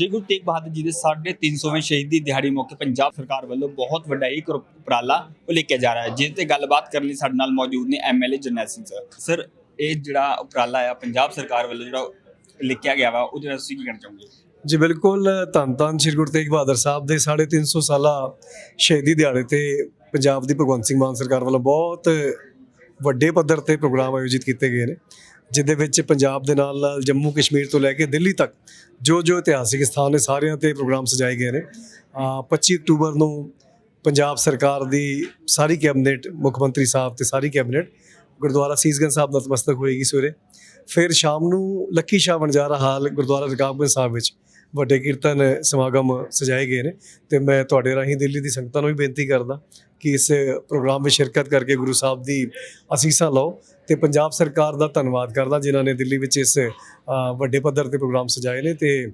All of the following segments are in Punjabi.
ਸ਼੍ਰੀ ਗੁਰੂ ਤੇਗ ਬਹਾਦਰ ਜੀ ਦੇ 350ਵੇਂ ਸ਼ਹੀਦੀ ਦਿਹਾੜੀ ਮੌਕੇ ਪੰਜਾਬ ਸਰਕਾਰ ਵੱਲੋਂ ਬਹੁਤ ਵੱਡਾ ਇੱਕ ਉਪਰਾਲਾ ਉਲੀਕਿਆ ਜਾ ਰਿਹਾ ਹੈ, ਜਿਸ ਤੇ ਗੱਲਬਾਤ ਕਰਨ ਲਈ ਸਾਡੇ ਨਾਲ ਮੌਜੂਦ ਨੇ MLA Jarnail Singh sir. Sir, ਇਹ ਜਿਹੜਾ ਉਪਰਾਲਾ ਆ, ਪੰਜਾਬ ਸਰਕਾਰ ਵੱਲੋਂ ਜਿਹੜਾ ਲਿਖਿਆ ਗਿਆ ਵਾ, ਉਹਦੇ ਨਾਲ ਤੁਸੀਂ ਕੀ ਕਹਿਣਾ ਚਾਹੋਗੇ? ਜੀ, ਬਿਲਕੁਲ, ਧੰਨ ਧੰਨ ਸ਼੍ਰੀ ਗੁਰੂ ਤੇਗ ਬਹਾਦਰ ਸਾਹਿਬ ਦੇ 350 ਸਾਲਾ ਸ਼ਹੀਦੀ ਦਿਹਾੜੇ ਤੇ ਪੰਜਾਬ ਦੀ ਭਗਵੰਤ ਸਿੰਘ ਮਾਨ ਸਰਕਾਰ ਵੱਲੋਂ ਬਹੁਤ ਵੱਡੇ ਪੱਧਰ ਤੇ ਪ੍ਰੋਗਰਾਮ ਆਯੋਜਿਤ ਕੀਤੇ ਗਏ ਨੇ। ਜਿਹਦੇ ਵਿੱਚ ਪੰਜਾਬ ਦੇ ਨਾਲ ਨਾਲ ਜੰਮੂ ਕਸ਼ਮੀਰ ਤੋਂ ਲੈ ਕੇ ਦਿੱਲੀ ਤੱਕ ਜੋ ਜੋ ਇਤਿਹਾਸਿਕ ਸਥਾਨ ਨੇ ਸਾਰਿਆਂ ਤੇ ਪ੍ਰੋਗਰਾਮ ਸਜਾਏ ਗਏ ਨੇ। ਅਹ 25 ਅਕਤੂਬਰ ਨੂੰ ਪੰਜਾਬ ਸਰਕਾਰ ਦੀ ਸਾਰੀ ਕੈਬਨਿਟ, ਮੁੱਖ ਮੰਤਰੀ ਸਾਹਿਬ ਤੇ ਸਾਰੀ ਕੈਬਨਿਟ ਗੁਰਦੁਆਰਾ ਸੀਸਗੰਜ ਸਾਹਿਬ ਨਤਮਸਤਕ ਹੋਏਗੀ ਸਵੇਰੇ। ਫਿਰ ਸ਼ਾਮ ਨੂੰ ਲੱਕੀ ਸ਼ਾਹ ਵਣਜਾਰਾ ਹਾਲ ਗੁਰਦੁਆਰਾ ਰਕਾਬਗੰਜ ਸਾਹਿਬ ਵਿੱਚ। ਵੱਡੇ ਕੀਰਤਨ ਸਮਾਗਮ ਸਜਾਏ ਗਏ ਨੇ ਤੇ ਮੈਂ ਤੁਹਾਡੇ ਰਾਹੀਂ ਦਿੱਲੀ ਦੀ ਸੰਗਤਾਂ ਨੂੰ ਵੀ ਬੇਨਤੀ ਕਰਦਾ ਕਿ ਇਸ ਪ੍ਰੋਗਰਾਮ ਵਿੱਚ ਸ਼ਿਰਕਤ ਕਰਕੇ ਗੁਰੂ ਸਾਹਿਬ ਦੀ ਅਸੀਸਾਂ ਲਓ ਤੇ ਪੰਜਾਬ ਸਰਕਾਰ ਦਾ ਧੰਨਵਾਦ ਕਰਦਾ ਜਿਨ੍ਹਾਂ ਨੇ ਦਿੱਲੀ ਵਿੱਚ ਇਸ ਵੱਡੇ ਪੱਧਰ ਤੇ ਪ੍ਰੋਗਰਾਮ ਸਜਾਏ ਨੇ ਤੇ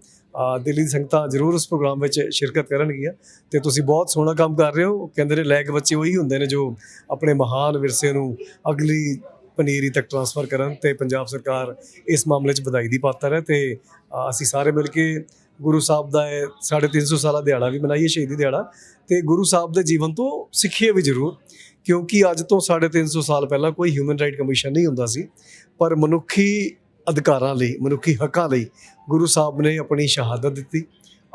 ਦਿੱਲੀ ਦੀ ਸੰਗਤਾਂ ਜ਼ਰੂਰ ਉਸ ਪ੍ਰੋਗਰਾਮ ਵਿੱਚ ਸ਼ਿਰਕਤ ਕਰਨਗੀਆਂ ਤੇ ਤੁਸੀਂ ਬਹੁਤ ਸੋਹਣਾ ਕੰਮ ਕਰ ਰਹੇ ਹੋ। ਕਹਿੰਦੇ ਨੇ ਲੈਕ ਬੱਚੇ ਉਹੀ ਹੁੰਦੇ ਨੇ ਜੋ ਆਪਣੇ ਮਹਾਨ ਵਿਰਸੇ ਨੂੰ ਅਗਲੀ ਪਨੀਰੀ ਤੱਕ ਟਰਾਂਸਫਰ ਕਰਨ ਤੇ ਪੰਜਾਬ ਸਰਕਾਰ ਇਸ ਮਾਮਲੇ 'ਚ ਵਧਾਈ ਦੀ ਪਾਤਰ ਹੈ ਤੇ ਅਸੀਂ ਸਾਰੇ ਮਿਲ ਕੇ ਗੁਰੂ ਸਾਹਿਬ ਦਾ ਇਹ 350 ਸਾਲਾ ਦਿਹਾੜਾ ਵੀ ਮਨਾਈਏ, ਸ਼ਹੀਦੀ ਦਿਹਾੜਾ। ਤੇ ਗੁਰੂ ਸਾਹਿਬ ਦੇ ਜੀਵਨ ਤੋਂ ਸਿੱਖੀਏ ਵੀ ਜ਼ਰੂਰ, ਕਿਉਂਕਿ ਅੱਜ ਤੋਂ 350 ਸਾਲ ਪਹਿਲਾਂ ਕੋਈ ਹਿਊਮਨ ਰਾਈਟ ਕਮਿਸ਼ਨ ਨਹੀਂ ਹੁੰਦਾ ਸੀ। ਪਰ ਮਨੁੱਖੀ ਅਧਿਕਾਰਾਂ ਲਈ, ਮਨੁੱਖੀ ਹੱਕਾਂ ਲਈ ਗੁਰੂ ਸਾਹਿਬ ਨੇ ਆਪਣੀ ਸ਼ਹਾਦਤ ਦਿੱਤੀ।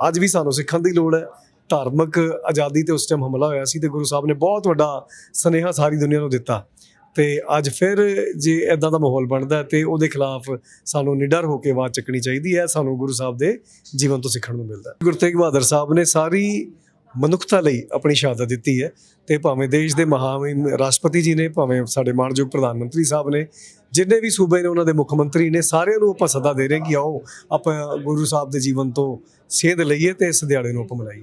ਅੱਜ ਵੀ ਸਾਨੂੰ ਸਿੱਖਣ ਦੀ ਲੋੜ ਹੈ। ਧਾਰਮਿਕ ਆਜ਼ਾਦੀ ਤੇ ਉਸ ਟਾਈਮ ਹਮਲਾ ਹੋਇਆ ਸੀ ਤੇ ਗੁਰੂ ਸਾਹਿਬ ਨੇ ਬਹੁਤ ਵੱਡਾ ਸਨੇਹਾ ਸਾਰੀ ਦੁਨੀਆ ਨੂੰ ਦਿੱਤਾ। ਤੇ ਅੱਜ ਫਿਰ ਜੇ ਇਦਾਂ ਦਾ ਮਾਹੌਲ ਬਣਦਾ ਹੈ ਤੇ ਉਹਦੇ ਖਿਲਾਫ ਸਾਨੂੰ ਨਿਡਰ ਹੋ ਕੇ ਆਵਾਜ਼ ਚੱਕਣੀ ਚਾਹੀਦੀ ਹੈ, ਸਾਨੂੰ ਗੁਰੂ ਸਾਹਿਬ ਦੇ ਜੀਵਨ ਤੋਂ ਸਿੱਖਣ ਨੂੰ ਮਿਲਦਾ ਗੁਰੂ ਤੇਗ ਬਹਾਦਰ ਸਾਹਿਬ ਨੇ ਸਾਰੀ ਮਨੁੱਖਤਾ ਲਈ ਆਪਣੀ ਸ਼ਹਾਦਤ ਦਿੱਤੀ ਹੈ ਤੇ ਭਾਵੇਂ ਦੇਸ਼ ਦੇ ਮਹਾਮਹਿਮ ਰਾਸ਼ਟਰਪਤੀ ਜੀ ਨੇ, ਭਾਵੇਂ ਸਾਡੇ ਮਾਣਯੋਗ ਪ੍ਰਧਾਨ ਮੰਤਰੀ ਸਾਹਿਬ ਨੇ, ਜਿੰਨੇ ਵੀ ਸੂਬੇ ਨੇ ਉਹਨਾਂ ਦੇ ਮੁੱਖ ਮੰਤਰੀ ਨੇ, ਸਾਰਿਆਂ ਨੂੰ ਆਪਾਂ ਸੱਦਾ ਦੇ ਰਹੇ ਕਿ ਆਓ ਆਪਾਂ ਗੁਰੂ ਸਾਹਿਬ ਦੇ ਜੀਵਨ ਤੋਂ ਸੇਧ ਲਈਏ ਤੇ ਇਸ ਦਿਹਾੜੇ ਨੂੰ ਆਪਾਂ ਮਨਾਈਏ।